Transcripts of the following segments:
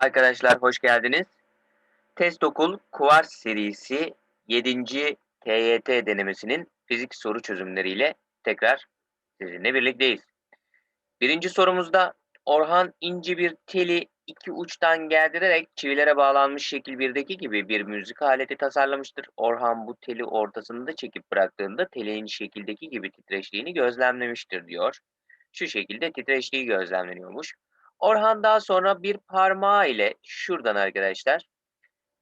Arkadaşlar hoş geldiniz. Test Okul Kuvars serisi 7. TYT denemesinin fizik soru çözümleriyle tekrar sizinle birlikteyiz. Birinci sorumuzda Orhan ince bir teli iki uçtan gerdirerek çivilere bağlanmış şekil 1'deki gibi bir müzik aleti tasarlamıştır. Orhan bu teli ortasında çekip bıraktığında telin şekildeki gibi titreştiğini gözlemlemiştir diyor. Şu şekilde titreştiği gözlemleniyormuş. Orhan daha sonra bir parmağı ile şuradan arkadaşlar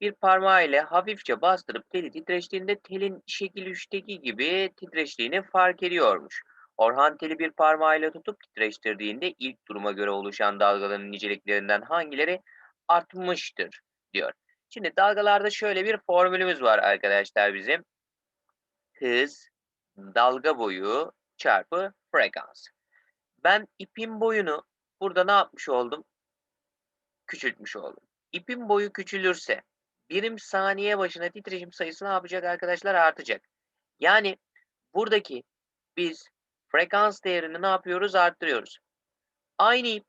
bir parmağı ile hafifçe bastırıp teli titreştiğinde telin şekil 3'teki gibi titreştiğini fark ediyormuş. Orhan teli bir parmağıyla tutup titreştirdiğinde ilk duruma göre oluşan dalgaların niceliklerinden hangileri artmıştır diyor. Şimdi dalgalarda şöyle bir formülümüz var arkadaşlar bizim. Hız, dalga boyu çarpı frekans. Ben ipin boyunu burada ne yapmış oldum? Küçültmüş oldum. İpin boyu küçülürse birim saniye başına titreşim sayısı ne yapacak arkadaşlar? Artacak. Yani buradaki biz frekans değerini ne yapıyoruz? Arttırıyoruz. Aynı ip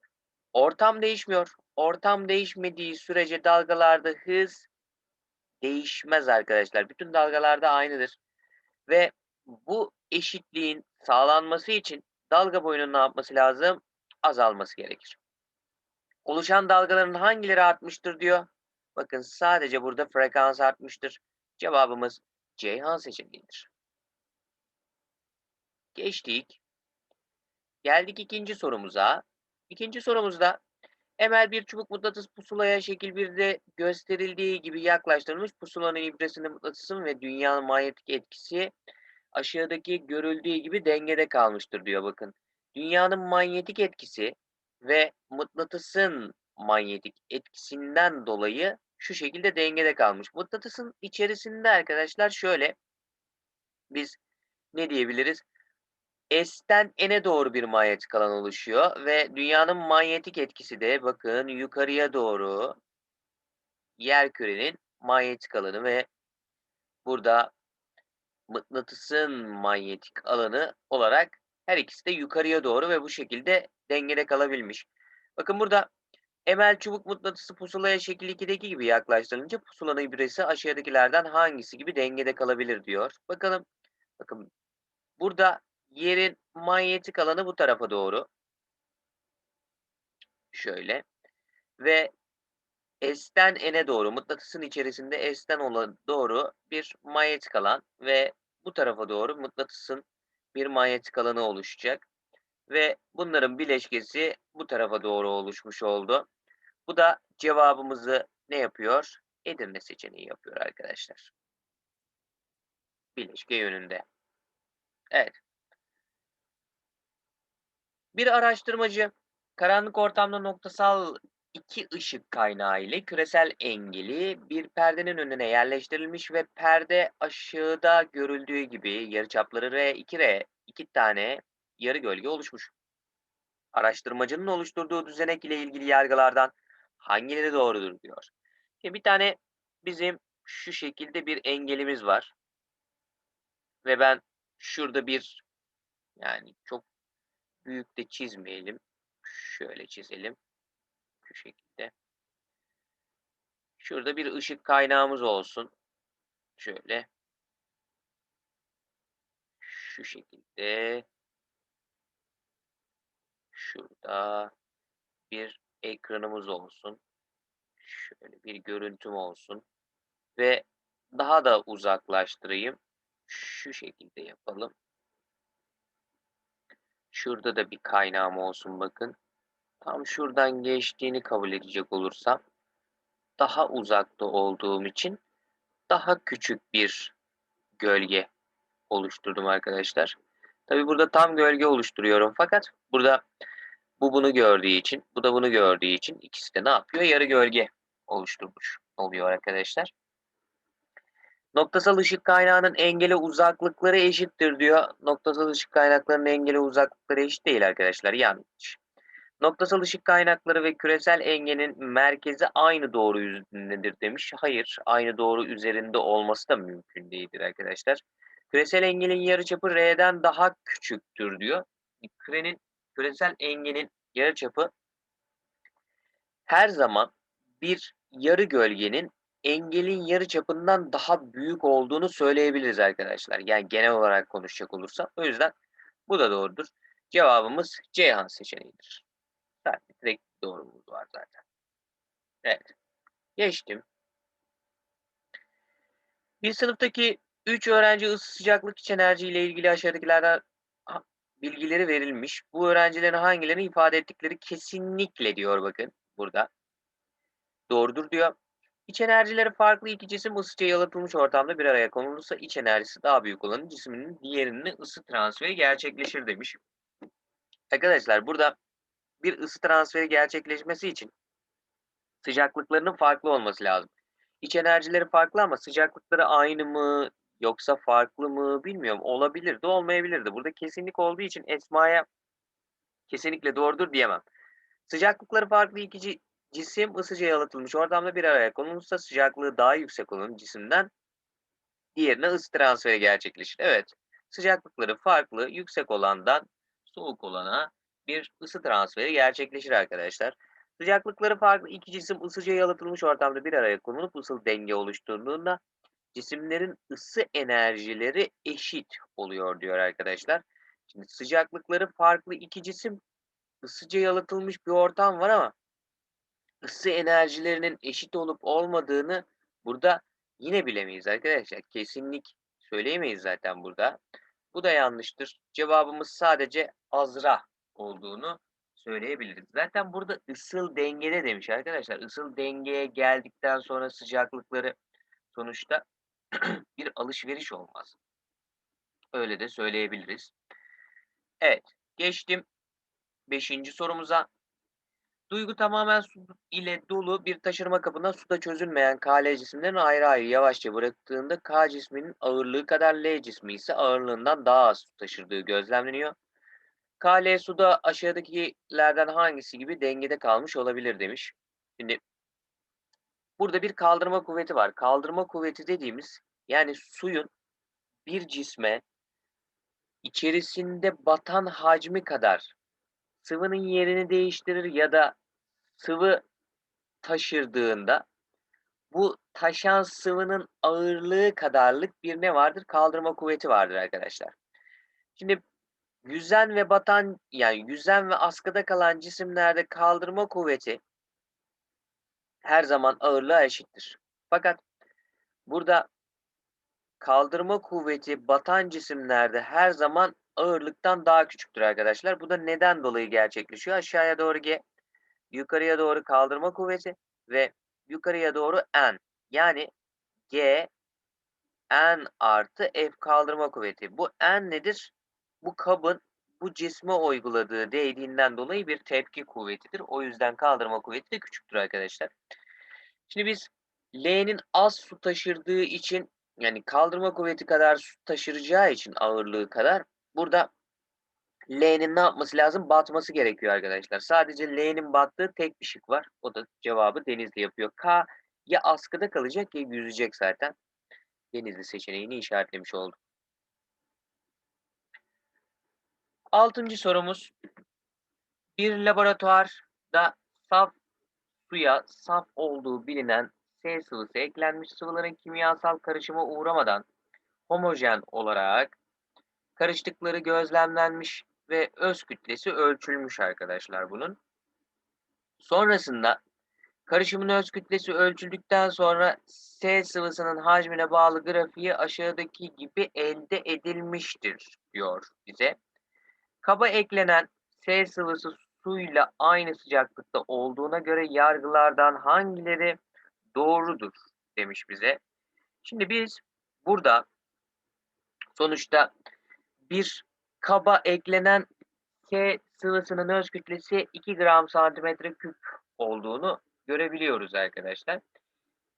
ortam değişmiyor. Ortam değişmediği sürece dalgalarda hız değişmez arkadaşlar. Bütün dalgalarda aynıdır. Ve bu eşitliğin sağlanması için dalga boyunun ne yapması lazım? Azalması gerekir. Oluşan dalgaların hangileri artmıştır diyor. Bakın sadece burada frekans artmıştır. Cevabımız Ceyhan seçeneğidir. Geçtik. Geldik ikinci sorumuza. İkinci sorumuzda Emel bir çubuk mıknatıs pusulaya şekil 1'de gösterildiği gibi yaklaştırılmış. Pusulanın ibresinde mıknatısın ve dünyanın manyetik etkisi aşağıdaki görüldüğü gibi dengede kalmıştır diyor bakın. Dünyanın manyetik etkisi ve mıknatısın manyetik etkisinden dolayı şu şekilde dengede kalmış. Mıknatısın içerisinde arkadaşlar şöyle biz ne diyebiliriz? S'ten N'e doğru bir manyetik alan oluşuyor ve dünyanın manyetik etkisi de bakın yukarıya doğru yer kürenin manyetik alanı ve burada mıknatısın manyetik alanı olarak her ikisi de yukarıya doğru ve bu şekilde dengede kalabilmiş. Bakın burada Emel çubuk mıknatısı pusulaya şekil 2'deki gibi yaklaştırılınca pusulanın ibresi aşağıdakilerden hangisi gibi dengede kalabilir diyor. Bakalım. Bakın burada yerin manyetik alanı bu tarafa doğru. Şöyle. Ve S'ten N'e doğru mıknatısın içerisinde S'ten olan doğru bir manyetik alan ve bu tarafa doğru mıknatısın bir manyetik alanı oluşacak. Ve bunların bileşkesi bu tarafa doğru oluşmuş oldu. Bu da cevabımızı ne yapıyor? Edirne seçeneği yapıyor arkadaşlar. Bileşke yönünde. Evet. Bir araştırmacı karanlık ortamda noktasal iki ışık kaynağı ile küresel engeli bir perdenin önüne yerleştirilmiş ve perde aşağıda görüldüğü gibi yarıçapları R2R iki tane yarı gölge oluşmuş. Araştırmacının oluşturduğu düzenek ile ilgili yargılardan hangileri doğrudur diyor. Şimdi bir tane bizim şu şekilde bir engelimiz var. Ve ben şurada bir yani çok büyük de çizmeyelim. Şöyle çizelim. Şu şekilde. Şurada bir ışık kaynağımız olsun. Şöyle. Şu şekilde. Şurada bir ekranımız olsun. Şöyle bir görüntüm olsun. Ve daha da uzaklaştırayım. Şu şekilde yapalım. Şurada da bir kaynağım olsun bakın. Tam şuradan geçtiğini kabul edecek olursam daha uzakta olduğum için daha küçük bir gölge oluşturdum arkadaşlar. Tabi burada tam gölge oluşturuyorum fakat burada bu bunu gördüğü için, bu da bunu gördüğü için ikisi de ne yapıyor? Yarı gölge oluşturmuş oluyor arkadaşlar. Noktasal ışık kaynağının engele uzaklıkları eşittir diyor. Noktasal ışık kaynaklarının engele uzaklıkları eşit değil arkadaşlar. Yanlış. Noktasal ışık kaynakları ve küresel engelin merkezi aynı doğru üzerindedir demiş. Hayır, aynı doğru üzerinde olması da mümkün değildir arkadaşlar. Küresel engelin yarıçapı R'den daha küçüktür diyor. Kürenin küresel engelin yarıçapı her zaman bir yarı gölgenin engelin yarı çapından daha büyük olduğunu söyleyebiliriz arkadaşlar. Yani genel olarak konuşacak olursam. O yüzden bu da doğrudur. Cevabımız Ceyhan seçeneğidir. Zaten direkt doğrumuz var zaten. Evet. Geçtim. Bir sınıftaki 3 öğrenci ısı sıcaklık iç enerji ile ilgili aşağıdakilerden bilgileri verilmiş. Bu öğrencilerin hangilerini ifade ettikleri kesinlikle diyor bakın burada. Doğrudur diyor. İç enerjileri farklı iki cisim ısıca yalıtılmış ortamda bir araya konulursa iç enerjisi daha büyük olanın cisminin diğerine ısı transferi gerçekleşir demiş. Arkadaşlar burada bir ısı transferi gerçekleşmesi için sıcaklıklarının farklı olması lazım. İç enerjileri farklı ama sıcaklıkları aynı mı yoksa farklı mı bilmiyorum. Olabilir de olmayabilir de. Burada kesinlik olduğu için Esma'ya kesinlikle doğrudur diyemem. Sıcaklıkları farklı iki cisim ısıca yalıtılmış ortamda bir araya konulursa sıcaklığı daha yüksek olan cisimden diğerine ısı transferi gerçekleşir. Evet, sıcaklıkları farklı, yüksek olandan soğuk olana bir ısı transferi gerçekleşir arkadaşlar. Sıcaklıkları farklı iki cisim ısıca yalıtılmış ortamda bir araya konulup ısıl denge oluşturduğunda cisimlerin ısı enerjileri eşit oluyor diyor arkadaşlar. Şimdi sıcaklıkları farklı iki cisim ısıca yalıtılmış bir ortam var ama ısı enerjilerinin eşit olup olmadığını burada yine bilemeyiz arkadaşlar. Kesinlik söyleyemeyiz zaten burada. Bu da yanlıştır. Cevabımız sadece azra olduğunu söyleyebiliriz. Zaten burada ısıl dengede demiş arkadaşlar. Isıl dengeye geldikten sonra sıcaklıkları sonuçta bir alışveriş olmaz. Öyle de söyleyebiliriz. Evet, geçtim beşinci sorumuza. Duygu tamamen su ile dolu bir taşırma kabına suda çözülmeyen K, cisimlerin ayrı ayrı yavaşça bıraktığında K cisminin ağırlığı kadar L cismi ise ağırlığından daha az su taşırdığı gözlemleniyor. KL suda aşağıdakilerden hangisi gibi dengede kalmış olabilir demiş. Şimdi burada bir kaldırma kuvveti var. Kaldırma kuvveti dediğimiz yani suyun bir cisme içerisinde batan hacmi kadar sıvının yerini değiştirir ya da sıvı taşırdığında bu taşan sıvının ağırlığı kadarlık bir ne vardır? Kaldırma kuvveti vardır arkadaşlar. Şimdi yüzen ve batan yani yüzen ve askıda kalan cisimlerde kaldırma kuvveti her zaman ağırlığa eşittir. Fakat burada kaldırma kuvveti batan cisimlerde her zaman ağırlıktan daha küçüktür arkadaşlar. Bu da neden dolayı gerçekleşiyor? Aşağıya doğru G, yukarıya doğru kaldırma kuvveti ve yukarıya doğru N. Yani G, N artı F kaldırma kuvveti. Bu N nedir? Bu kabın bu cisme uyguladığı değdiğinden dolayı bir tepki kuvvetidir. O yüzden kaldırma kuvveti de küçüktür arkadaşlar. Şimdi biz L'nin az su taşırdığı için yani kaldırma kuvveti kadar su taşıracağı için ağırlığı kadar burada L'nin ne yapması lazım? Batması gerekiyor arkadaşlar. Sadece L'nin battığı tek bir şık var. O da cevabı Denizli yapıyor. K ya askıda kalacak ya yüzecek zaten. Denizli seçeneğini işaretlemiş olduk. Altıncı sorumuz. Bir laboratuvarda saf suya saf olduğu bilinen S sıvısı eklenmiş sıvıların kimyasal karışıma uğramadan homojen olarak karıştıkları gözlemlenmiş ve öz kütlesi ölçülmüş arkadaşlar bunun. Sonrasında karışımın öz kütlesi ölçüldükten sonra S sıvısının hacmine bağlı grafiği aşağıdaki gibi elde edilmiştir diyor bize. Kaba eklenen S sıvısı suyla aynı sıcaklıkta olduğuna göre yargılardan hangileri doğrudur demiş bize. Şimdi biz burada sonuçta bir kaba eklenen K sıvısının öz kütlesi 2 gram santimetre küp olduğunu görebiliyoruz arkadaşlar.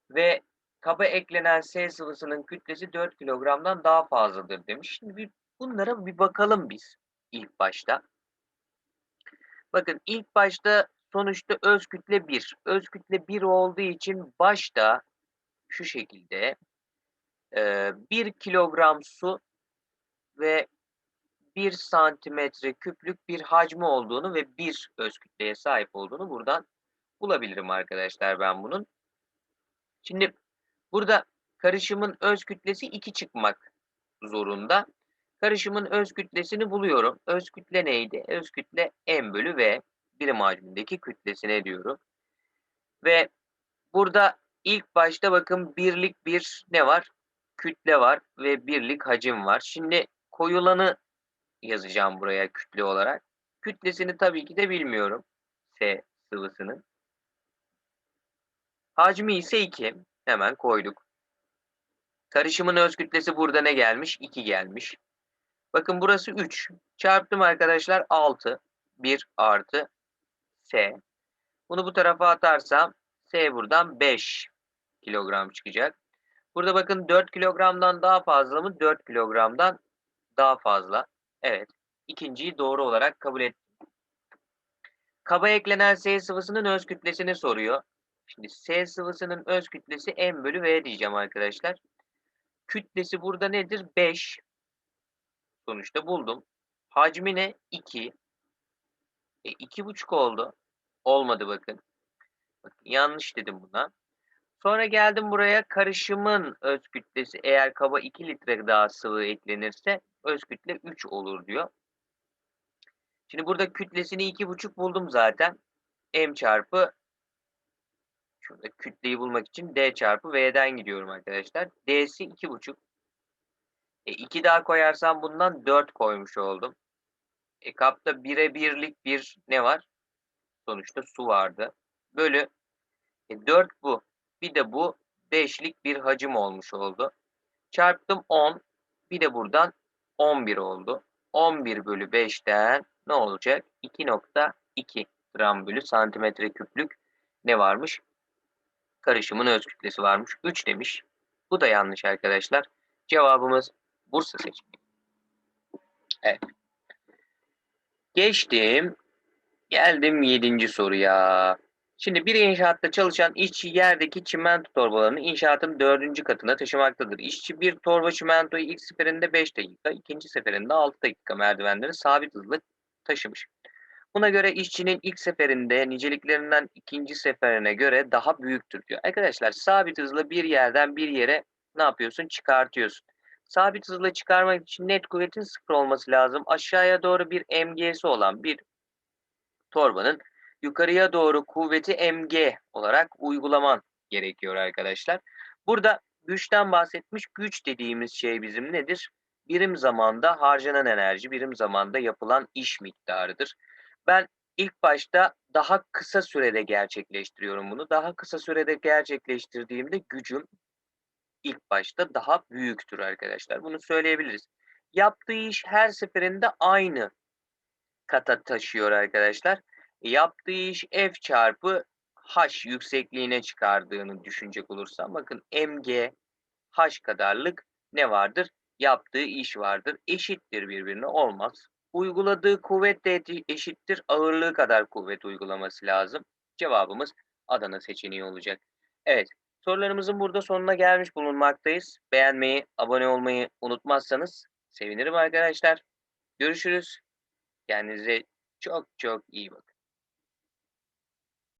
Ve kaba eklenen S sıvısının kütlesi 4 kilogramdan daha fazladır demiş. Şimdi bir, bunlara bir bakalım biz ilk başta. Bakın ilk başta sonuçta öz kütle 1. Öz kütle 1 olduğu için başta şu şekilde 1 kilogram su ve 1 santimetre küplük bir hacmi olduğunu ve bir öz kütleye sahip olduğunu buradan bulabilirim arkadaşlar ben bunun. Şimdi burada karışımın öz kütlesi 2 çıkmak zorunda. Karışımın öz kütlesini buluyorum. Öz kütle neydi? Öz kütle m bölü v birim hacmindeki kütlesine diyorum. Ve burada ilk başta bakın birlik bir ne var? Kütle var ve birlik hacim var. Şimdi koyulanı yazacağım buraya kütle olarak. Kütlesini tabii ki de bilmiyorum. S sıvısının. Hacmi ise 2. Hemen koyduk. Karışımın öz kütlesi burada ne gelmiş? 2 gelmiş. Bakın burası 3. Çarptım arkadaşlar 6. 1 artı S. Bunu bu tarafa atarsam S buradan 5 kilogram çıkacak. Burada bakın 4 kilogramdan daha fazla mı? 4 kilogramdan daha fazla. Evet. İkinciyi doğru olarak kabul ettim. Kaba eklenen S sıvısının öz kütlesini soruyor. Şimdi S sıvısının öz kütlesi M bölü V diyeceğim arkadaşlar. Kütlesi burada nedir? 5. Sonuçta buldum. Hacmi ne? 2. E, 2,5 oldu. Olmadı bakın. bakın. Yanlış dedim buna. Sonra geldim buraya karışımın öz kütlesi eğer kaba 2 litre daha sıvı eklenirse öz kütle 3 olur diyor. Şimdi burada kütlesini 2,5 buldum zaten. M çarpı şurada kütleyi bulmak için D çarpı V'den gidiyorum arkadaşlar. D'si 2,5. E, 2 daha koyarsam bundan 4 koymuş oldum. E, kapta 1'e birlik bir ne var? Sonuçta su vardı. Bölü e, 4 bu. Bir de bu 5'lik bir hacim olmuş oldu. Çarptım 10. Bir de buradan 11 oldu. 11 bölü 5'ten ne olacak? 2.2 gram bölü santimetre küplük ne varmış? Karışımın öz kütlesi varmış. 3 demiş. Bu da yanlış arkadaşlar. Cevabımız Bursa seçeneği. Evet. Geçtim. Geldim 7. soruya. Şimdi bir inşaatta çalışan işçi yerdeki çimento torbalarını inşaatın dördüncü katına taşımaktadır. İşçi bir torba çimentoyu ilk seferinde 5 dakika, ikinci seferinde 6 dakika merdivenleri sabit hızla taşımış. Buna göre işçinin ilk seferinde niceliklerinden ikinci seferine göre daha büyüktür diyor. Arkadaşlar sabit hızla bir yerden bir yere ne yapıyorsun? Çıkartıyorsun. Sabit hızla çıkarmak için net kuvvetin sıfır olması lazım. Aşağıya doğru bir MG'si olan bir torbanın yukarıya doğru kuvveti mg olarak uygulaman gerekiyor arkadaşlar. Burada güçten bahsetmiş. Güç dediğimiz şey bizim nedir? Birim zamanda harcanan enerji, birim zamanda yapılan iş miktarıdır. Ben ilk başta daha kısa sürede gerçekleştiriyorum bunu. Daha kısa sürede gerçekleştirdiğimde gücüm ilk başta daha büyüktür arkadaşlar. Bunu söyleyebiliriz. Yaptığı iş her seferinde aynı kata taşıyor arkadaşlar yaptığı iş f çarpı h yüksekliğine çıkardığını düşünecek olursam bakın mg h kadarlık ne vardır? Yaptığı iş vardır. Eşittir birbirine olmaz. Uyguladığı kuvvet de eşittir. Ağırlığı kadar kuvvet uygulaması lazım. Cevabımız Adana seçeneği olacak. Evet sorularımızın burada sonuna gelmiş bulunmaktayız. Beğenmeyi, abone olmayı unutmazsanız sevinirim arkadaşlar. Görüşürüz. Kendinize çok çok iyi bakın.